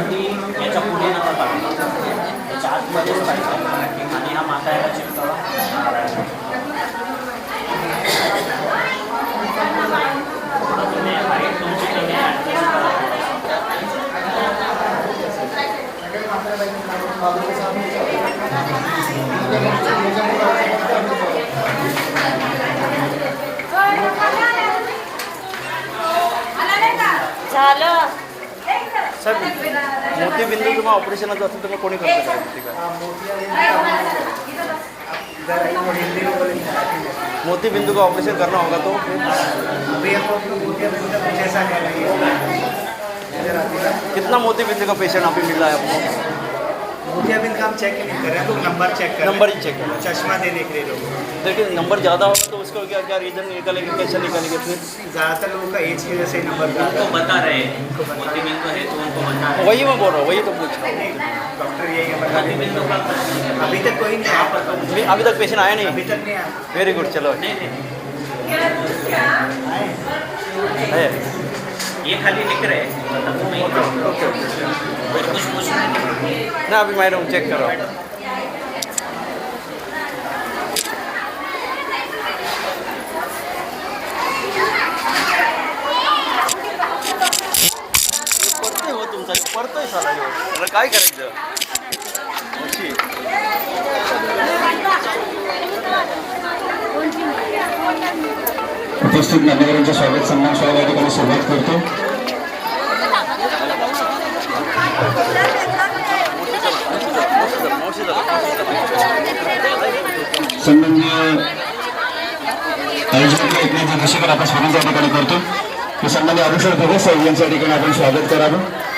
वरती याच्यापुढे नका काढू त्याच्या आतमध्येच पाहिजे. आणि हा माता याला तुम्ही हाईट तुमची कमी करा मोती बिंदू किंवा ऑपरेशनाचं असेल तर मग कोणी करतो मोती बिंदू का ऑपरेशन करना होगा तो. कितना मोती बिंदू का पेशेंट अभी मिला है आपको? का हम चेक ही नहीं कर रहे हैं नंबर चेक कर नंबर ही। चेक करो हैं। चश्मा देने के लिए लोग। देखिए नंबर ज़्यादा होगा तो उसका क्या क्या रीज़न निकलेगा कैसे निकलेंगे फिर ज़्यादातर लोगों का एज की वजह से नंबर उनको बता रहे हैं। मोतीबिंदु है। तो उनको बता रहे वही मैं बोल रहा हूँ वही तो पूछ रहा डॉक्टर यही है हैं। अभी तक कोई नहीं आया। हूँ अभी तक पेशेंट आया नहीं? अभी तक नहीं आया। वेरी गुड चलो। नहीं नहीं। है। ये खाली लिख रहे हैं। ओके ओके कुछ नहीं ना अभी मैं रूम चेक करो पडतोय हो। तुमचा पडतोय साला ह्यो. त्याला काय करायचं उपस्थित मान्यवरांचं स्वागत सन्मान सोहळा या ठिकाणी सुरुवात करतो. मावशी आयोजक एकनाथ जोशीकर आपण स्वागत या ठिकाणी करतो. की सन्मान्य अभिषेक भगत साहेब यांच्या ठिकाणी आपण स्वागत करावं.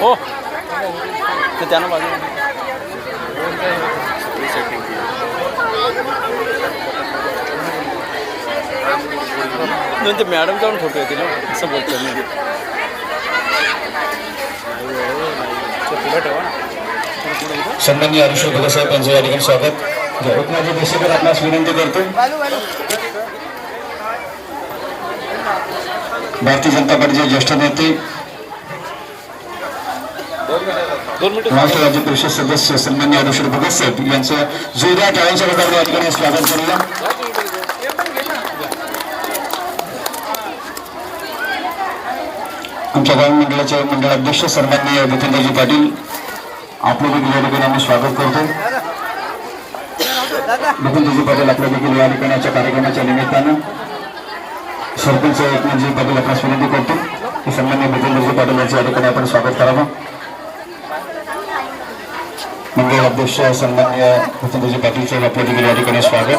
हो ते त्यानं बाजू। ते येतील ना असं बोलतो मी पुढे ठेवा ना सन्माननीय अरुषर भगत साहेब यांचं या ठिकाणी स्वागत विनंती करतो भारतीय जनता पार्टीचे ज्येष्ठ नेते महाराष्ट्र राज्य परिषद सदस्य सन्मान्य अरुषर भगत साहेब यांचं जोरदार टाळ्यांच्या गटाने या ठिकाणी स्वागत करूया. आमच्या गाव मंडळाचे मंडळाध्यक्ष सन्मान्य भूपेंद्रजी पाटील आपलं देखील या ठिकाणी आम्ही स्वागत करतो भूपेंद्रजी पाटील आपल्या देखील या ठिकाणी कार्यक्रमाच्या निमित्तानं सरपंच एकनाथजी म्हणजे पाटील आपल्यास विनंती करतो की सन्मान्य भूपेंद्रजी पाटील यांचं या ठिकाणी आपण स्वागत करावं. मंडळ अध्यक्ष सन्मान्य भूपेंद्रजी पाटील साहेब आपल्या देखील या ठिकाणी स्वागत.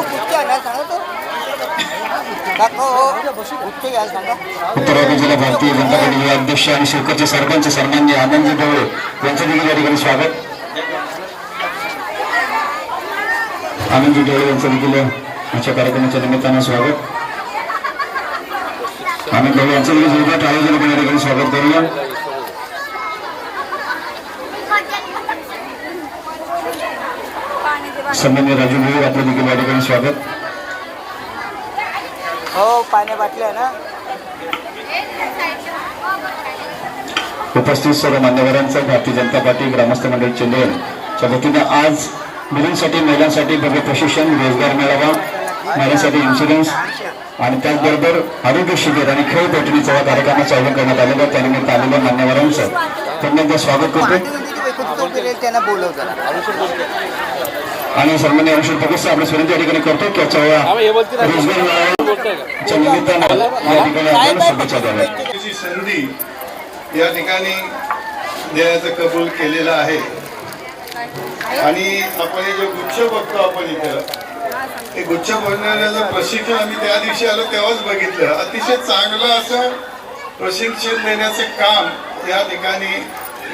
उत्तराखंड जिल्हा भारतीय जनता पार्टीचे अध्यक्ष आणि शिवकरचे सरपंच सन्मान्य आनंदजी ढवळे यांचं देखील या ठिकाणी स्वागत. आनंदजी ढवळे यांचं देखील आजच्या कार्यक्रमाच्या निमित्तानं स्वागत. आनंद ढवळे यांचं देखील जोरदार आयोजन आपण या ठिकाणी स्वागत करूया. सन्मान्य राजू ढवळे आपलं देखील या ठिकाणी स्वागत. हो पाण्या बाटल्या ना. उपस्थित सर्व मान्यवरांचं भारतीय जनता पार्टी ग्रामस्थ मंडळ चंदगडच्या वतीनं आज मुलींसाठी महिलांसाठी भव्य प्रशिक्षण रोजगार मेळावा महिलांसाठी इन्शुरन्स आणि त्याचबरोबर आरोग्य शिबिर आणि खेळ बैठकीचा या कार्यक्रमाचं आयोजन करण्यात आलेलं आहे. त्यानिमित्त आलेल्या मान्यवरांचं पुन्हा एकदा स्वागत करतो त्यांना बोलवतात आणि सन्मान्य अनुषद भगत आपल्या विनंती या ठिकाणी करतो की हे बोलते रोजगार निमित्तानं या ठिकाणी आपण शुभेच्छा द्याव्या. संधी या ठिकाणी देण्याचं कबूल केलेलं आहे. आणि आपण हे जे गुच्छ बघतो आपण इथं हे गुच्छ बनवण्याचं प्रशिक्षण आम्ही त्या दिवशी आलो तेव्हाच बघितलं. अतिशय चांगलं असं प्रशिक्षण देण्याचं काम या ठिकाणी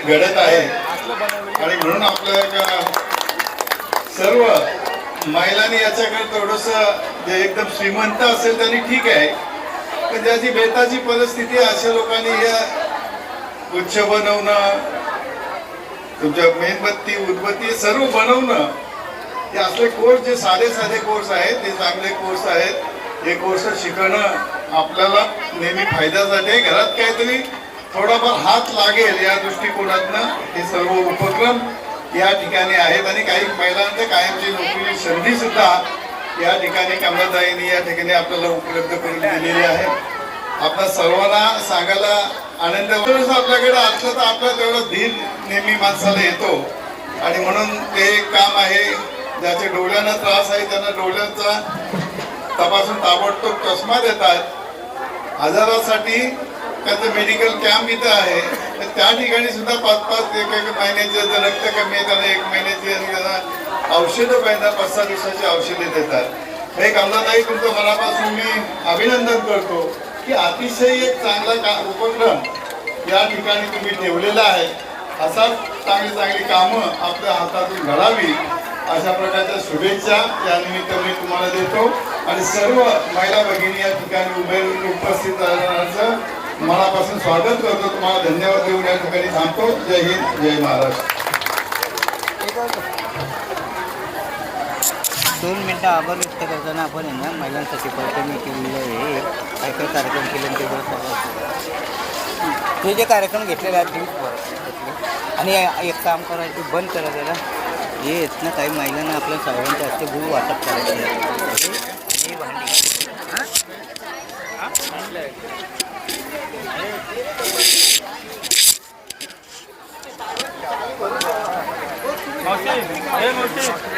घडत आहे. आणि म्हणून आपल्या एका सर्व महिलांनी याच्याकडे थोडस जे एकदम श्रीमंत असेल त्यांनी ठीक आहे पण ज्याची बेताची परिस्थिती आहे, अशा लोकांनी या गुच्छ बनवणं तुमच्या मेणबत्ती उदबत्ती सर्व बनवणं हे असले कोर्स जे साधे साधे कोर्स आहेत ते चांगले कोर्स आहेत हे कोर्स शिकणं आपल्याला नेहमी फायद्यासाठी आहे. घरात काहीतरी थोडाफार हात लागेल या दृष्टिकोनातनं हे सर्व उपक्रम या ठिकाणी आहेत आणि काही महिलांच्या कायमची नोकरीची संधी सुद्धा या ठिकाणी कमलाताईंनी या ठिकाणी आपल्याला उपलब्ध करून दिलेली आहे. आपल्या सर्वांना सांगायला आनंद आपल्याकडे असलं तर आपला तेवढा धीर नेहमी माणसाला येतो. आणि म्हणून ते एक काम आहे ज्याचे डोळ्यांना त्रास आहे त्यांना डोळ्यांचा तपासून ताबडतोब चष्मा देतात. आजारासाठी त्याचं मेडिकल कॅम्प इथं आहे. त्या ठिकाणी सुद्धा पाच पाच एक एक महिन्याचे जर रक्त कमी आहे एक महिन्याची त्यांना औषधं पाहिजे पाच सहा दिवसाची औषधे देतात. हे कमलाताई तुमचं मनापासून मी अभिनंदन करतो की अतिशय एक चांगला का उपक्रम या ठिकाणी तुम्ही ठेवलेला आहे. असा चांगली चांगली कामं आपल्या हातातून घडावी अशा प्रकारच्या शुभेच्छा यानिमित्त मी तुम्हाला देतो. आणि सर्व महिला भगिनी या ठिकाणी उभे उपस्थित राहण्याचं मनापासून स्वागत करतो. तुम्हाला धन्यवाद देऊन या ठिकाणी थांबतो. जय हिंद जय महाराष्ट्र. दोन मिनटं आभार व्यक्त करताना आपण आहे ना महिलांसाठी मी केलेलं आहे. काय काय कार्यक्रम केले ते बरं ते जे कार्यक्रम घेतलेले आहेत तेच बरं आणि एक काम करायचं बंद करा त्याला हे ना काही महिलांना आपल्या सर्वांच्या हस्ते गुरु वाटप करायचे ハハハハ!